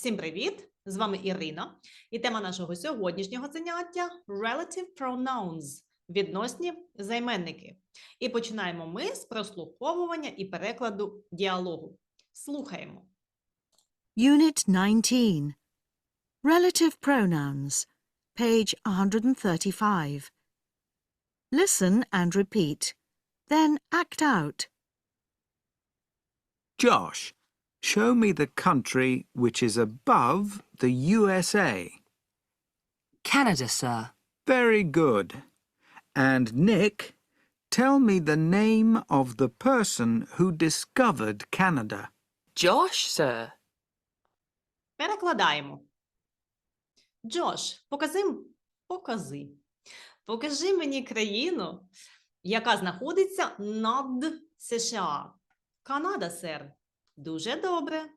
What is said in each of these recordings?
Всім привіт! З вами Ірина, і тема нашого сьогоднішнього заняття relative pronouns – відносні займенники. І починаємо ми з прослуховування і перекладу діалогу. Слухаємо. Unit 19. Relative pronouns. Page 135. Listen and repeat. Then act out. Josh, show me the country which is above the USA. Canada, sir. Very good. And Nick, tell me the name of the person who discovered Canada. Josh, sir. Перекладаємо. Джош, покази, м- покази. Покажи мені країну, яка знаходиться над США. Канада, сер. Дуже добре.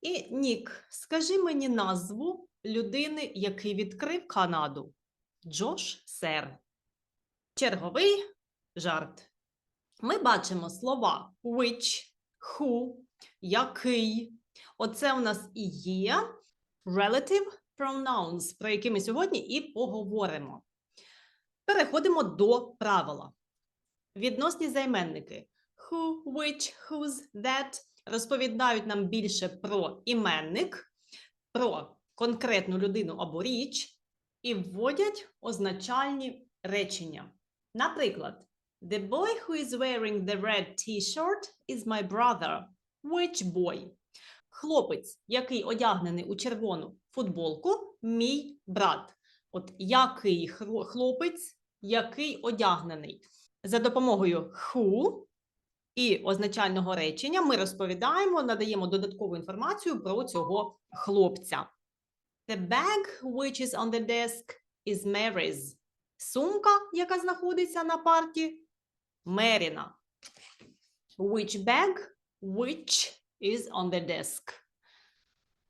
І Нік, скажи мені назву людини, який відкрив Канаду. Джош, сер. Черговий жарт. Ми бачимо слова which, who, який. Оце у нас і є relative pronouns, про які ми сьогодні і поговоримо. Переходимо до правила. Відносні займенники who, which, whose, that розповідають нам більше про іменник, про конкретну людину або річ і вводять означальні речення. Наприклад, The boy who is wearing the red t-shirt is my brother. Which boy? Хлопець, який одягнений у червону футболку, мій брат. От який хлопець, який одягнений. За допомогою who і означального речення ми розповідаємо, надаємо додаткову інформацію про цього хлопця. The bag which is on the desk is Mary's. Сумка, яка знаходиться на парті, Меріна. Which bag? Which is on the desk.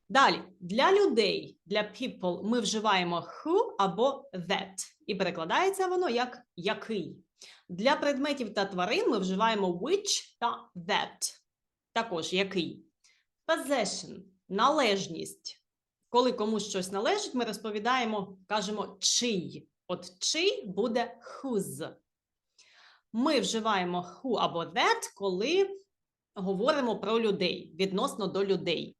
Далі, для людей, для people ми вживаємо who або that. І перекладається воно як який. Для предметів та тварин ми вживаємо which та that. Також який. Possession – належність. Коли комусь щось належить, ми розповідаємо, кажемо чий. От чий буде whose. Ми вживаємо who або that, коли говоримо про людей, відносно до людей.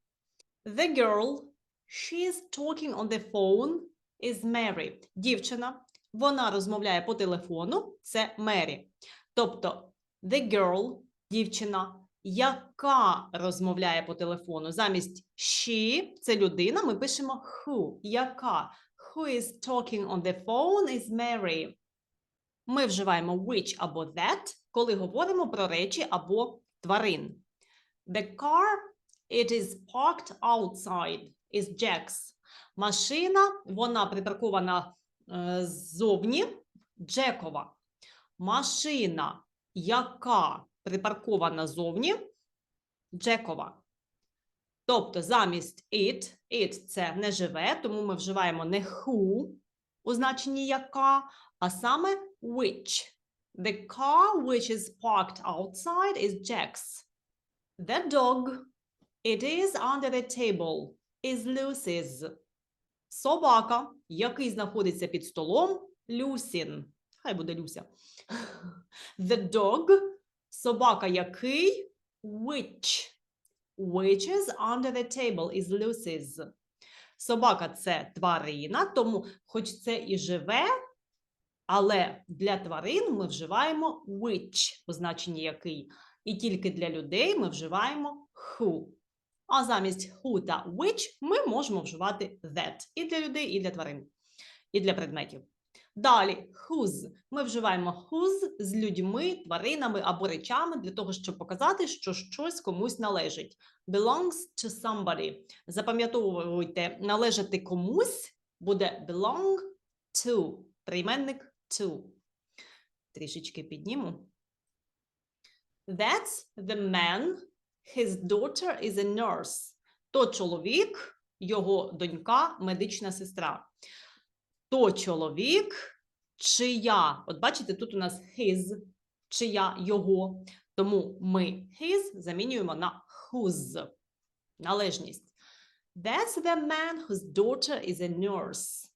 The girl, she is talking on the phone, is Mary. Дівчина, вона розмовляє по телефону, це Мері. Тобто, the girl, дівчина, яка розмовляє по телефону. Замість she, це людина, ми пишемо who, яка. Who is talking on the phone is Mary. Ми вживаємо which або that, коли говоримо про речі або тварин. The car, it is parked outside, is Jack's. Машина, вона припаркована ззовні, Джекова. Машина, яка припаркована зовні, Джекова. Тобто замість it, it – це не живе, тому ми вживаємо не who у значенні яка, а саме which. The car which is parked outside is Jack's. The dog, it is under the table, is Lucy's. Собака, який знаходиться під столом, Люсін. Хай буде Люся. The dog, собака який, which. Which is under the table is Lucy's. Собака це тварина, тому хоч це і живе, але для тварин ми вживаємо which, у значенні який. І тільки для людей ми вживаємо who. А замість who та which ми можемо вживати that і для людей, і для тварин, і для предметів. Далі whose. Ми вживаємо whose з людьми, тваринами або речами для того, щоб показати, що щось комусь належить. Belongs to somebody. Запам'ятовуйте, належати комусь буде belong to. Прийменник to. Трішечки підніму. That's the man. His daughter is a nurse. То чоловік, його донька, медична сестра. То чоловік, чия. От бачите, тут у нас his, чия, його. Тому ми his замінюємо на whose. Належність. That's the man whose daughter is a nurse.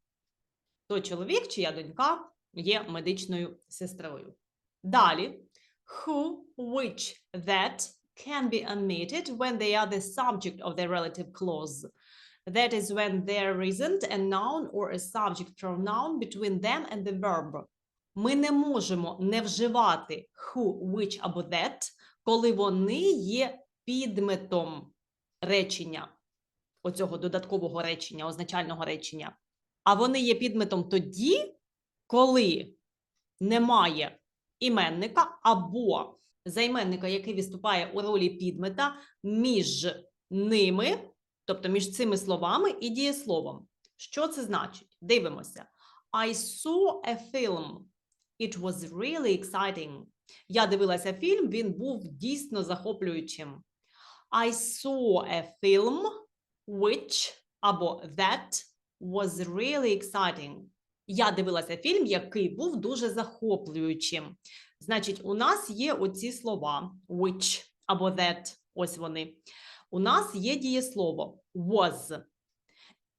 Той чоловік, чия донька є медичною сестрою. Далі. Who, which, that can be omitted when they are the subject of the relative clause. That is when there isn't a noun or a subject pronoun between them and the verb. Ми не можемо не вживати who, which або that, коли вони є підметом речення, оцього додаткового речення, означального речення. А вони є підметом тоді, коли немає іменника або займенника, який виступає у ролі підмета між ними, тобто між цими словами і дієсловом. Що це значить? Дивимося. I saw a film. It was really exciting. Я дивилася фільм, він був дійсно захоплюючим. I saw a film which або that was really exciting. Я дивилася фільм, який був дуже захоплюючим. Значить, у нас є оці слова which або that, ось вони. У нас є дієслово was.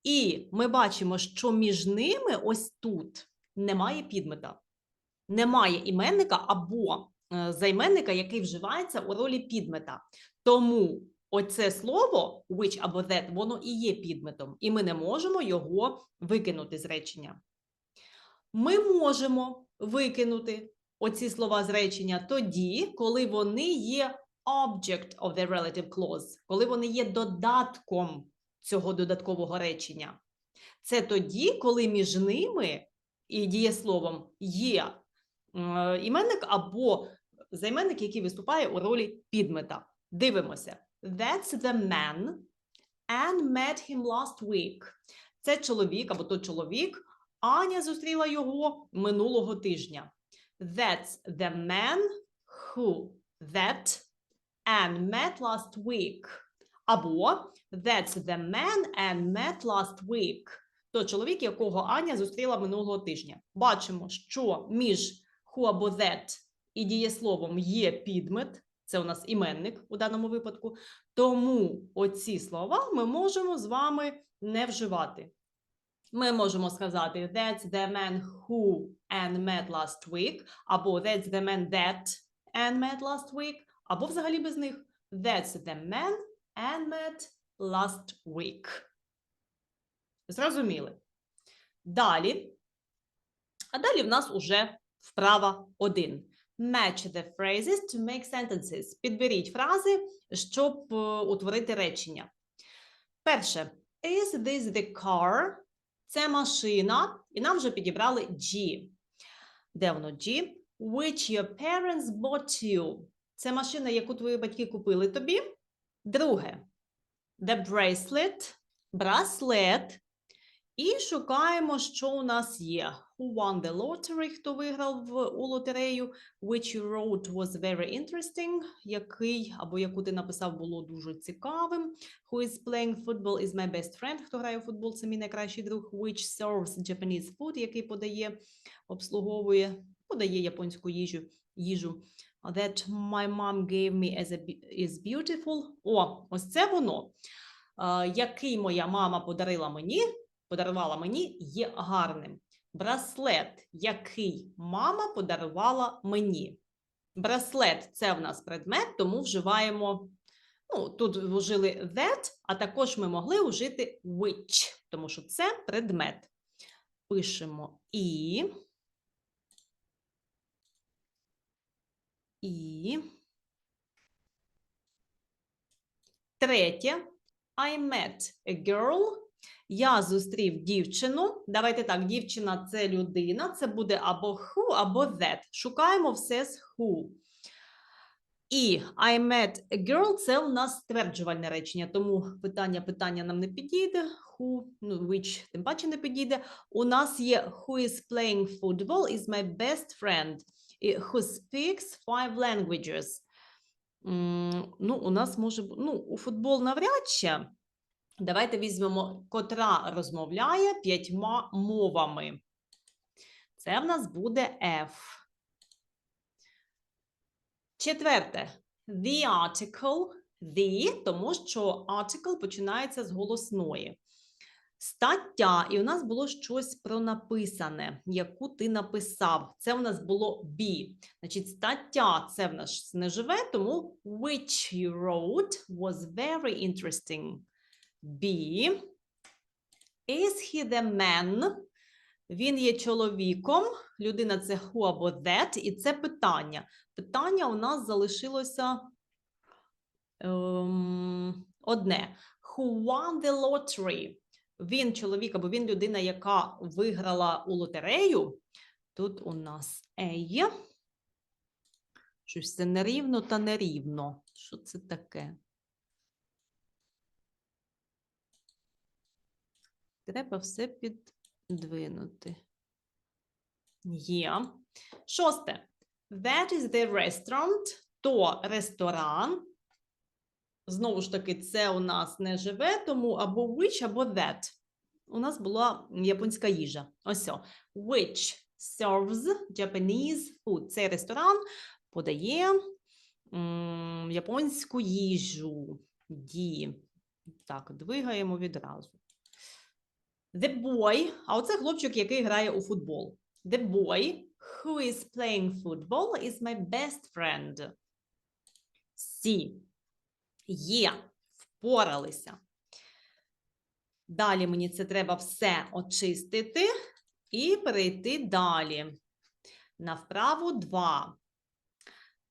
І ми бачимо, що між ними ось тут немає підмета. Немає іменника або е, займенника, який вживається у ролі підмета. Тому оце слово which або that, воно і є підметом, і ми не можемо його викинути з речення. Ми можемо викинути оці слова з речення тоді, коли вони є object of the relative clause, коли вони є додатком цього додаткового речення. Це тоді, коли між ними і дієсловом є е, іменник або займенник, який виступає у ролі підмета. Дивимося. That's the man. Anne met him last week. Це чоловік або той чоловік. Аня зустріла його минулого тижня. That's the man who that Anne met last week. Або That's the man Anne met last week. То чоловік, якого Аня зустріла минулого тижня. Бачимо, що між who або that і дієсловом є підмет. Це у нас іменник у даному випадку. Тому оці слова ми можемо з вами не вживати. Ми можемо сказати That's the man who Anne met last week, або That's the man that Anne met last week, або взагалі без них That's the man Anne met last week. Зрозуміли? Далі. А далі в нас уже вправа 1. Match the phrases to make sentences. Підберіть фрази, щоб е, утворити речення. Перше. Is this the car? Це машина, і нам вже підібрали G. Де воно G? Which your parents bought you. Це машина, яку твої батьки купили тобі. Друге. The bracelet. Браслет. І шукаємо, що у нас є. Who won the lottery? Хто виграв в, у лотерею? Which you wrote was very interesting. Який або яку ти написав було дуже цікавим. Who is playing football is my best friend. Хто грає у футбол, це мій найкращий друг. Which serves Japanese food, який подає, обслуговує, подає японську їжу. їжу. That my mom gave me as a, is beautiful. О, ось це воно. Який моя мама подарила мені, подарувала мені, є гарним. Браслет, який мама подарувала мені. Браслет це в нас предмет, тому вживаємо. Ну, тут вжили that, а також ми могли вжити which, тому що це предмет. Пишемо і. І. Третє. I met a girl. Я зустрів дівчину. Давайте так, дівчина це людина, це буде або who, або that. Шукаємо все з who. І I met a girl це у нас стверджувальне речення, тому питання питання нам не підійде. Who, ну, which, тим паче не підійде. У нас є who is playing football is my best friend. І who speaks five languages. М, Ну, у нас може ну, у футбол навряд чи. Давайте візьмемо, котра розмовляє п'ятьма мовами. Це в нас буде F. Четверте. The article the, тому що article починається з голосної. Стаття, і у нас було щось про написане, яку ти написав. Це у нас було be. Значить, стаття це в нас не живе, тому which you wrote was very interesting. Be. Is he the man? Він є чоловіком. Людина це who або that, і це питання. Питання у нас залишилося ем, одне. Who won the lottery? Він чоловік або він людина, яка виграла у лотерею. Тут у нас A. Щось це нерівно та нерівно. Що це таке? Треба все піддвинути. Є. Шосте. That is the restaurant. То ресторан. Знову ж таки, це у нас не живе, тому або which, або that. У нас була японська їжа. Ось. Which serves Japanese food. Цей ресторан подає м, японську їжу. Ді. Так, двигаємо відразу. The boy, а оце хлопчик, який грає у футбол. The boy who is playing football is my best friend. Сі. Є. Впоралися. Далі мені це треба все очистити і перейти далі. На вправу 2.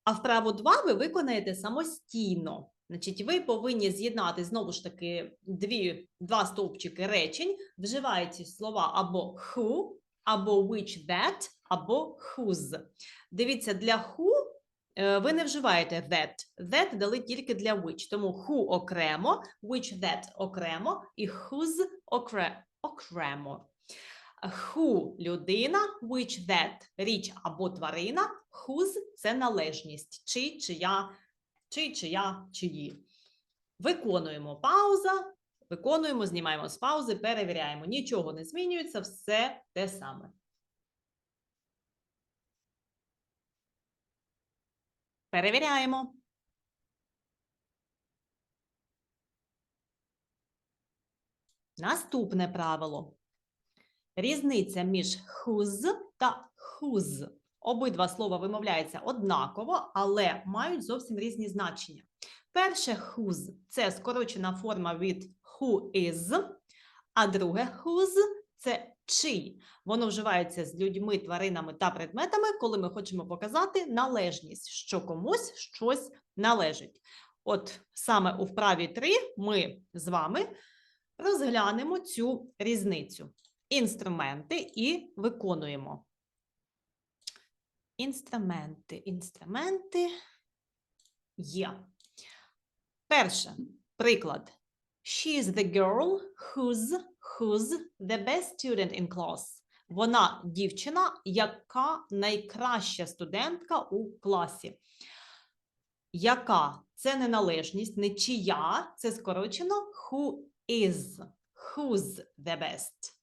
А вправу 2 ви виконаєте самостійно. Значить, ви повинні з'єднати знову ж таки дві, два стовпчики речень, вживаєте слова або who, або which that, або whose. Дивіться, для who е, ви не вживаєте that. That дали тільки для which. Тому who окремо, which that окремо і whose окре- окремо. Who – людина, which that – річ або тварина, whose – це належність, чи, чия, чи, чия, чиї. Виконуємо пауза, виконуємо, знімаємо з паузи, перевіряємо. Нічого не змінюється, все те саме. Перевіряємо. Наступне правило. Різниця між whose та whose. Обидва слова вимовляються однаково, але мають зовсім різні значення. Перше whose – це скорочена форма від who is, а друге whose – це чий. Воно вживається з людьми, тваринами та предметами, коли ми хочемо показати належність, що комусь щось належить. От саме у вправі 3 ми з вами розглянемо цю різницю. Інструменти і виконуємо. Інструменти, інструменти є. Перше, приклад. She is the girl who's, who's the best student in class. Вона дівчина, яка найкраща студентка у класі. Яка? Це не належність, не чия, це скорочено who is. Who's the best.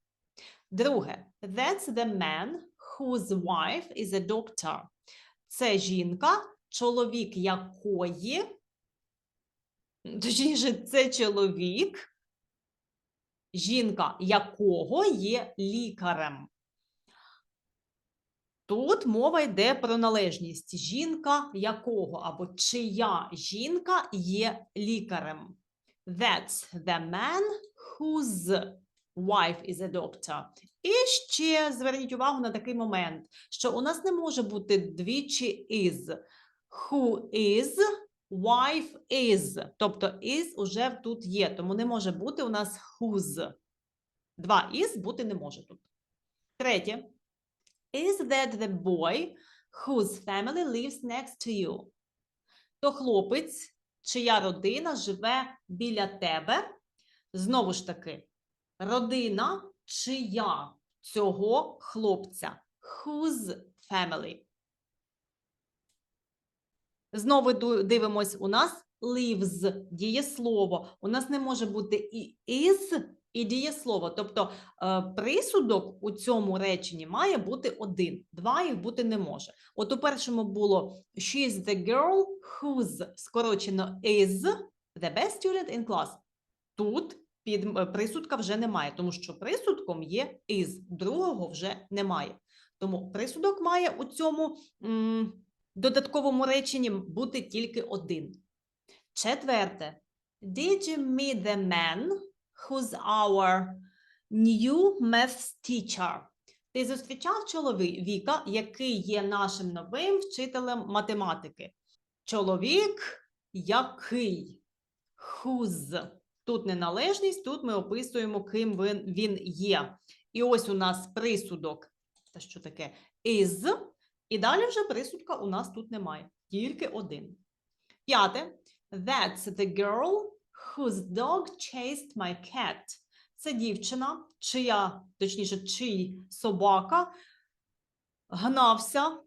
Друге, that's the man whose wife is a doctor. Це жінка, чоловік якої, точніше, це чоловік, жінка якого є лікарем. Тут мова йде про належність. Жінка якого або чия жінка є лікарем. That's the man whose wife is a doctor. І ще зверніть увагу на такий момент, що у нас не може бути двічі is. Who is, wife is. Тобто is уже тут є, тому не може бути у нас whose. Два is бути не може тут. Третє. Is that the boy whose family lives next to you? То хлопець, чия родина живе біля тебе. Знову ж таки, родина чия цього хлопця? Whose family? Знову дивимось, у нас lives дієслово. У нас не може бути і is, і дієслово. Тобто е, присудок у цьому реченні має бути один. Два їх бути не може. От у першому було she is the girl whose скорочено is, The best student in class. Тут під е, присудка вже немає, тому що присудком є is, другого вже немає. Тому присудок має у цьому м, додатковому реченні бути тільки один. Четверте. Did you meet the man who's our new maths teacher? Ти зустрічав чоловіка, який є нашим новим вчителем математики. Чоловік який? Whose. Тут неналежність, тут ми описуємо, ким він, є. І ось у нас присудок. Та що таке? Is. І далі вже присудка у нас тут немає. Тільки один. П'яте. That's the girl whose dog chased my cat. Це дівчина, чия, точніше, чий собака гнався.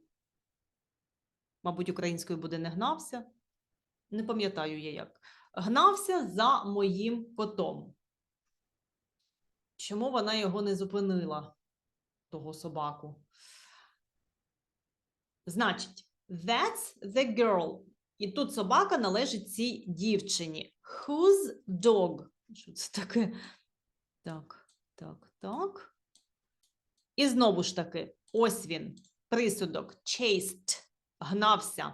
Мабуть, українською буде не гнався. Не пам'ятаю я як. Гнався за моїм котом. Чому вона його не зупинила, того собаку? Значить, that's the girl. І тут собака належить цій дівчині. Whose dog? Що це таке? Так, так, так. І знову ж таки, ось він, присудок, chased, гнався.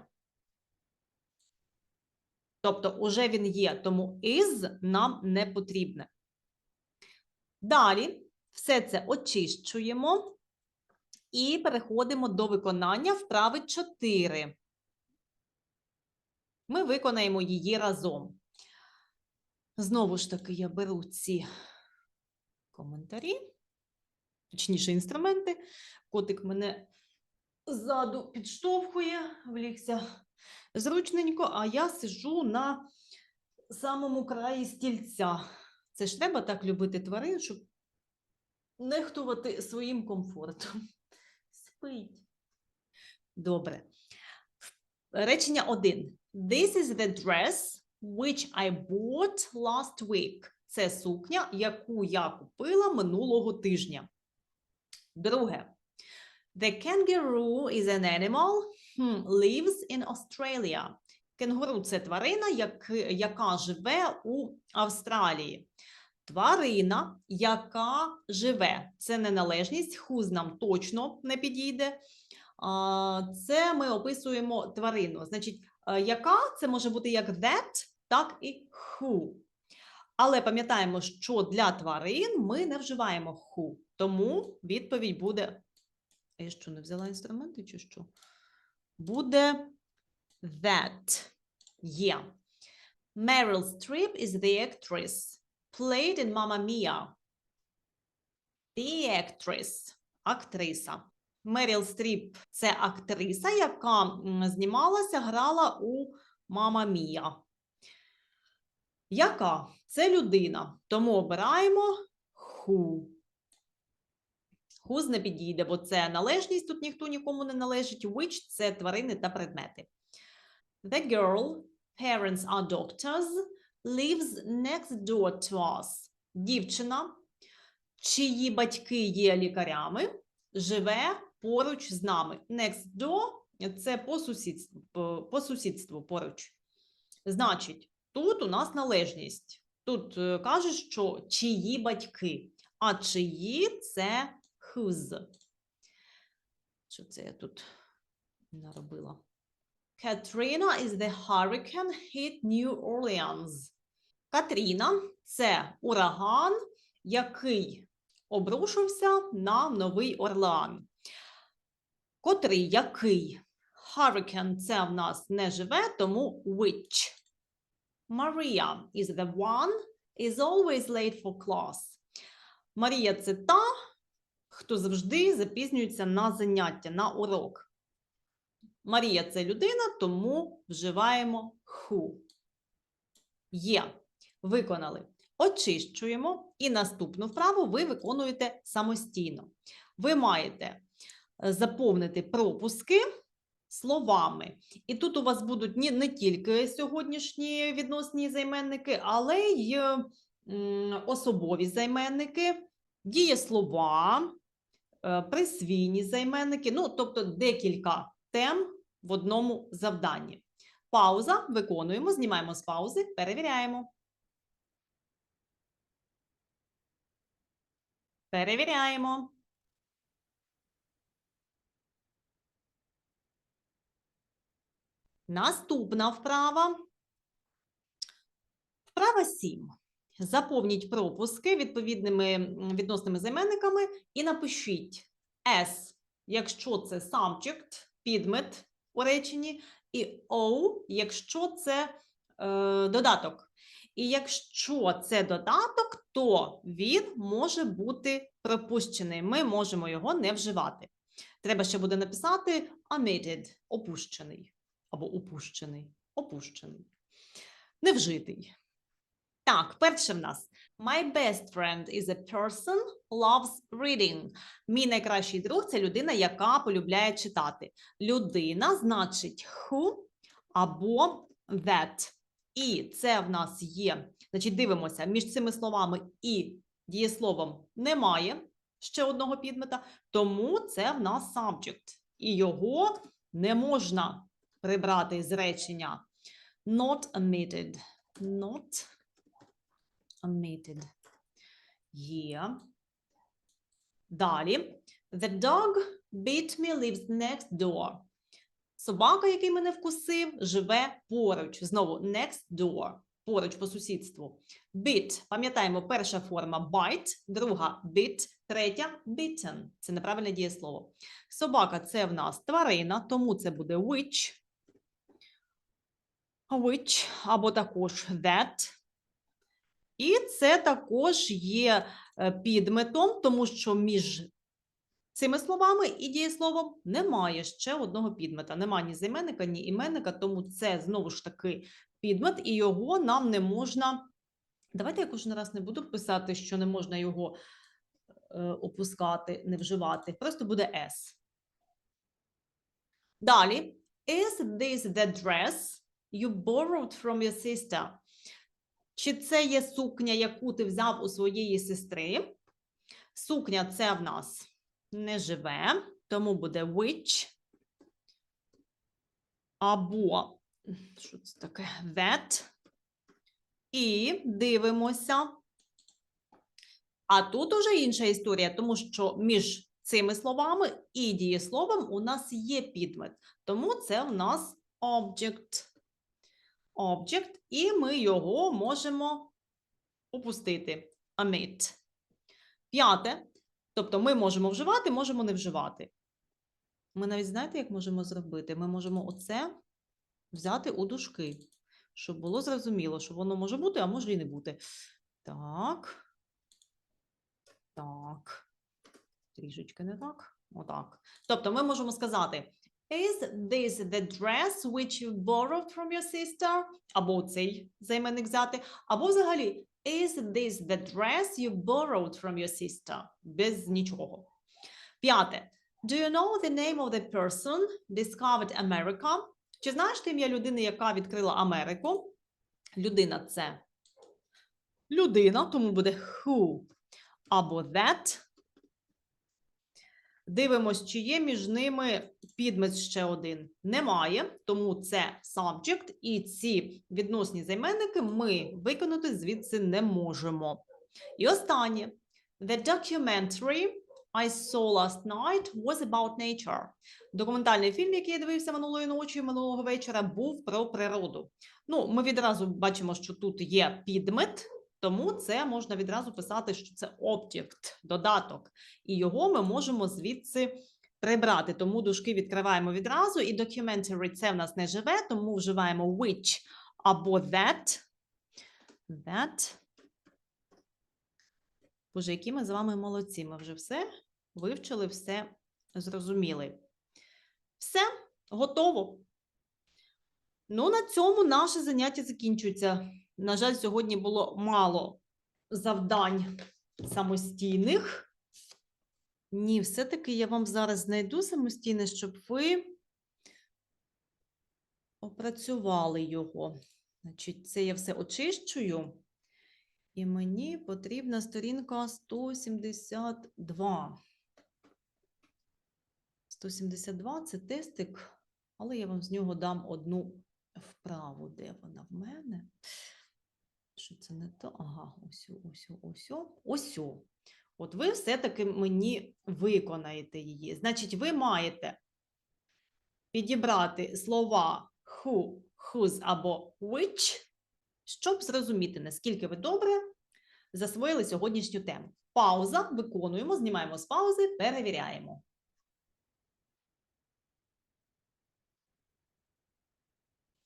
Тобто, уже він є, тому is нам не потрібне. Далі все це очищуємо і переходимо до виконання вправи 4. Ми виконаємо її разом. Знову ж таки, я беру ці коментарі, точніше, інструменти. Котик мене ззаду підштовхує, влігся зручненько, а я сижу на самому краї стільця. Це ж треба так любити тварин, щоб нехтувати своїм комфортом. Спить. Добре. Речення 1. This is the dress which I bought last week. Це сукня, яку я купила минулого тижня. Друге. The kangaroo is an animal hmm, lives in Australia. Кенгуру це тварина, як, яка живе у Австралії. Тварина, яка живе. Це неналежність, whose нам точно не підійде. Це ми описуємо тварину. Значить, е, яка це може бути як that, так і who. Але пам'ятаємо, що для тварин ми не вживаємо who. Тому відповідь буде. Я що, не взяла інструменти чи що? Буде that. Є. Meryl Streep is the actress. Played in Mamma Mia. The actress. Актриса. Меріл Стріп це актриса, яка знімалася, грала у Мама Мія. Яка? Це людина. Тому обираємо who. Whose не підійде, бо це належність, тут ніхто нікому не належить. Which – це тварини та предмети. The girl, parents are doctors, lives next door to us. Дівчина, чиї батьки є лікарями, живе поруч з нами. Next door – це по сусідству, по, сусідству поруч. Значить, тут у нас належність. Тут е, каже, що чиї батьки, а чиї – це whose. Що це я тут наробила? Katrina is the hurricane hit New Orleans. Катріна – це ураган, який обрушився на Новий Орлеан. Котрий який? Hurricane – це в нас не живе, тому which. Maria is the one is always late for class. Марія – це та, хто завжди запізнюється на заняття, на урок. Марія – це людина, тому вживаємо who. Є. Виконали. Очищуємо. І наступну вправу ви виконуєте самостійно. Ви маєте е, заповнити пропуски словами. І тут у вас будуть не, тільки сьогоднішні відносні займенники, але й особові займенники, дієслова, присвійні займенники, ну, тобто декілька тем в одному завданні. Пауза. Виконуємо, знімаємо з паузи, перевіряємо. Перевіряємо. Наступна вправа. Вправа 7. Заповніть пропуски відповідними відносними займенниками і напишіть S, якщо це subject, підмет у реченні, і O, якщо це е, додаток. І якщо це додаток, то він може бути пропущений. Ми можемо його не вживати. Треба ще буде написати omitted, опущений або упущений, опущений, невжитий. Так, перше в нас. My best friend is a person loves reading. Мій найкращий друг це людина, яка полюбляє читати. Людина значить who або that. І це в нас є. Значить, дивимося, між цими словами і дієсловом немає ще одного підмета, тому це в нас subject. І його не можна прибрати з речення not omitted. Not omitted. Є. Далі. The dog bit me lives next door. Собака, який мене вкусив, живе поруч. Знову next door. Поруч по сусідству. Bit. Пам'ятаємо, перша форма bite, друга bit, третя bitten. Це неправильне дієслово. Собака це в нас тварина, тому це буде which. Which або також that. І це також є е, підметом, тому що між цими словами і дієсловом немає ще одного підмета. Немає ні займенника, ні іменника, тому це знову ж таки підмет, і його нам не можна. Давайте я кожен раз не буду писати, що не можна його е, опускати, не вживати. Просто буде S. Далі. Is this the dress you borrowed from your sister? Чи це є сукня, яку ти взяв у своєї сестри? Сукня це в нас не живе, тому буде which. Або, що це таке? That. І дивимося. А тут уже інша історія, тому що між цими словами і дієсловом у нас є підмет. Тому це в нас object. Object, і ми його можемо опустити. Omit. П'яте. Тобто ми можемо вживати, можемо не вживати. Ми навіть знаєте, як можемо зробити? Ми можемо оце взяти у дужки, щоб було зрозуміло, що воно може бути, а може і не бути. Так. Так. Трішечки не так. Отак. Тобто ми можемо сказати: Is this the dress which you borrowed from your sister? Або цей займенник взяти, або взагалі Is this the dress you borrowed from your sister? Без нічого. П'яте. Do you know the name of the person discovered America? Чи знаєш ти ім'я людини, яка відкрила Америку? Людина це людина, тому буде who або that. Дивимось, чи є між ними підмет ще один. Немає, тому це subject, і ці відносні займенники ми виконати звідси не можемо. І останнє. The documentary I saw last night was about nature. Документальний фільм, який я дивився минулої ночі, минулого вечора, був про природу. Ну, ми відразу бачимо, що тут є підмет, тому це можна відразу писати, що це object, додаток, і його ми можемо звідси прибрати. Тому дужки відкриваємо відразу, і documentary це в нас не живе, тому вживаємо which або that. That. Боже, які ми з вами молодці. Ми вже все вивчили, все зрозуміли. Все, готово. Ну, на цьому наше заняття закінчується. На жаль, сьогодні було мало завдань самостійних. Ні, все-таки я вам зараз знайду самостійне, щоб ви опрацювали його. Значить, це я все очищую. І мені потрібна сторінка 172. 172 це тестик, але я вам з нього дам одну вправу, де вона в мене? Що це не то? Ага, ось, ось, о, ось, ось. От ви все-таки мені виконаєте її. Значить, ви маєте підібрати слова who, whose або which, щоб зрозуміти, наскільки ви добре засвоїли сьогоднішню тему. Пауза, виконуємо, знімаємо з паузи, перевіряємо.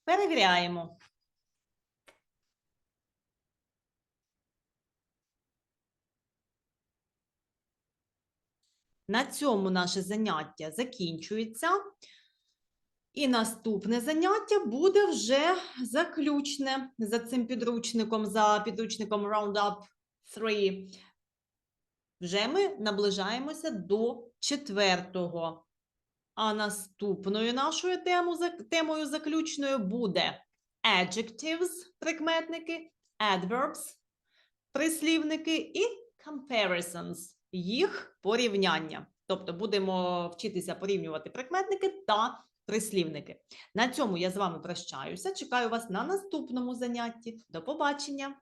Перевіряємо. На цьому наше заняття закінчується. І наступне заняття буде вже заключне за цим підручником, за підручником Roundup 3. Вже ми наближаємося до четвертого. А наступною нашою тему, темою заключною буде adjectives, прикметники, adverbs, прислівники і comparisons, їх порівняння. Тобто будемо вчитися порівнювати прикметники та прислівники. На цьому я з вами прощаюся. Чекаю вас на наступному занятті. До побачення!